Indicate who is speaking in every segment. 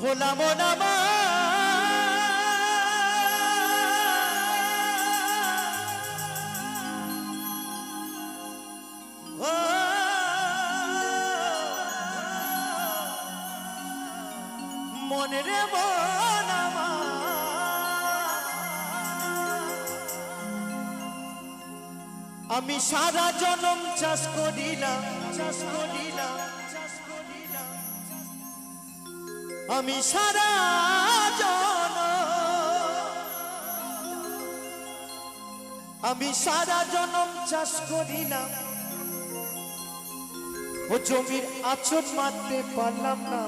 Speaker 1: ভোলা মনামা মনে রে আমি সারা জনম চাষ করিলাম চাষ করিলাম। আমি সারা জন। আমি সারা জনম চাষ করিলাম। ও জমির আচর মারতে পারলাম না।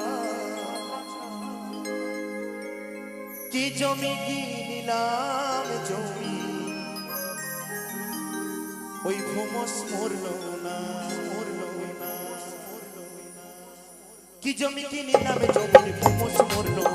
Speaker 1: কি জমি কিনিলাম জমি? ওই ভূমস মরল না মর কি জমি কিনি নামে জমির ঘুমস মরলো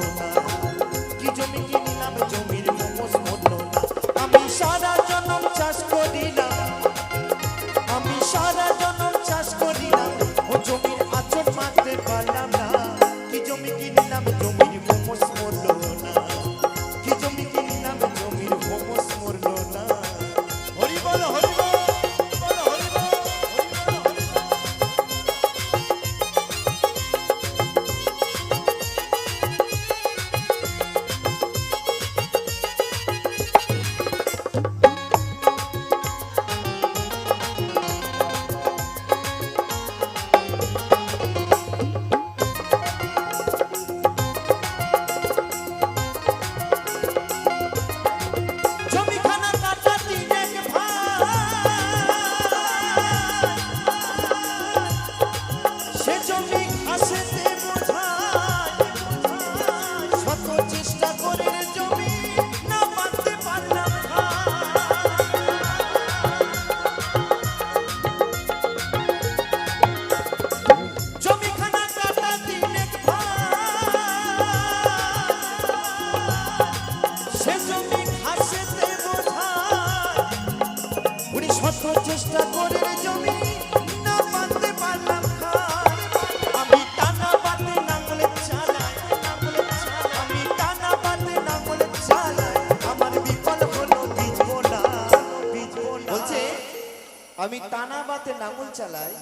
Speaker 1: হাতে নাঙল চালাই,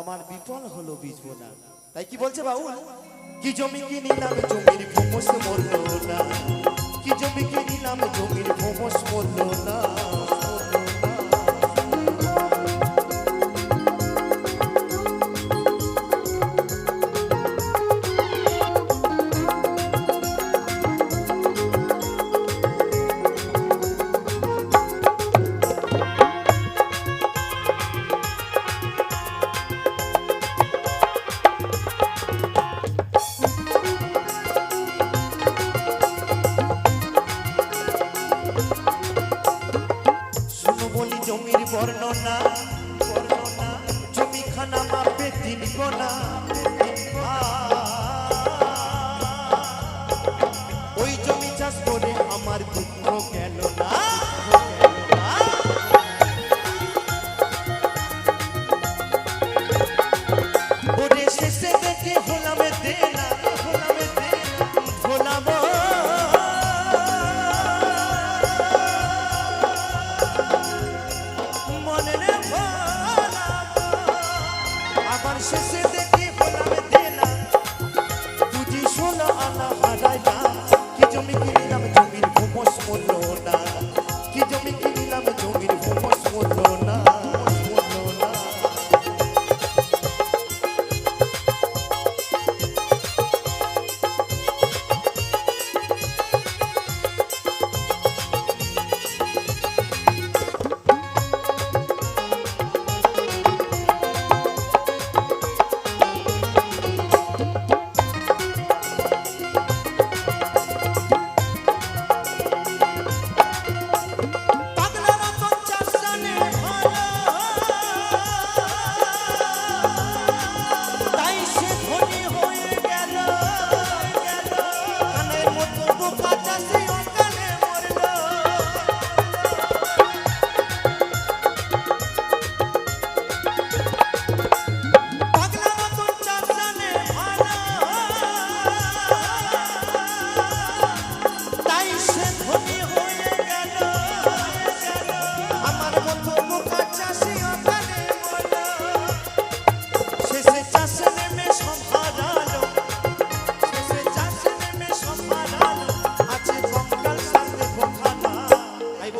Speaker 1: আমার বিপল হলো বিজব না তাই কি বলছে বাউল? কি জমি কি নিলাম জমির ভোমস মরল না। কি জমি কি নিলাম জমির ভোমস মরল না।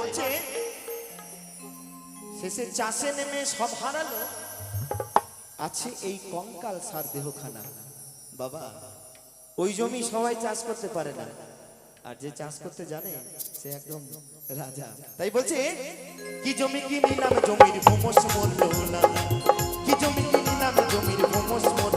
Speaker 1: বলছে শেষে চাষে নেমে সব হারালো, আছে এই কঙ্কাল সার দেহখানা। বাবা, ওই জমি সবাই চাষ করতে পারে না। আর যে চাষ করতে জানে, সে একদম রাজা। তাই বলছে, কি জমি কি নিলাম জমির ভোমস মরল কি জমি কি নিলাম জমির ভোমস মরল